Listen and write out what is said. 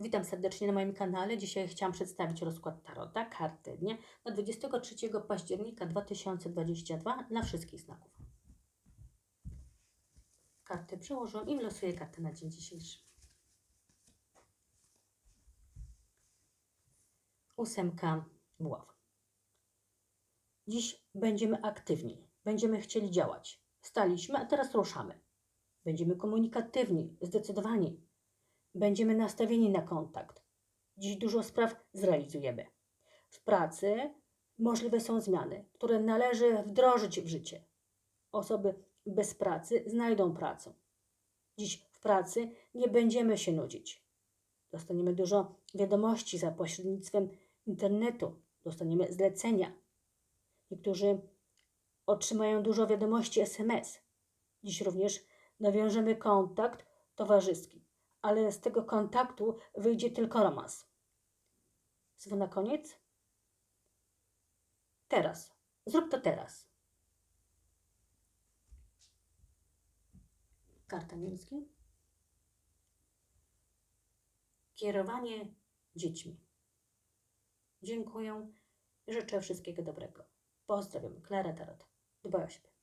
Witam serdecznie na moim kanale. Dzisiaj chciałam przedstawić rozkład Tarota, karty dnia na 23 października 2022 dla wszystkich znaków. Karty przełożyłam i losuję kartę na dzień dzisiejszy. Ósemka buław. Dziś będziemy aktywni, będziemy chcieli działać. Staliśmy, a teraz ruszamy. Będziemy komunikatywni, zdecydowani. Będziemy nastawieni na kontakt. Dziś dużo spraw zrealizujemy. W pracy możliwe są zmiany, które należy wdrożyć w życie. Osoby bez pracy znajdą pracę. Dziś w pracy nie będziemy się nudzić. Dostaniemy dużo wiadomości za pośrednictwem internetu, dostaniemy zlecenia. Niektórzy otrzymają dużo wiadomości SMS. Dziś również nawiążemy kontakt towarzyski, ale z tego kontaktu wyjdzie tylko romans. Słowo na koniec? Teraz. Zrób to teraz. Karta niemski. Kierowanie dziećmi. Dziękuję życzę wszystkiego dobrego. Pozdrawiam. Klara Tarot. Dbaj o siebie.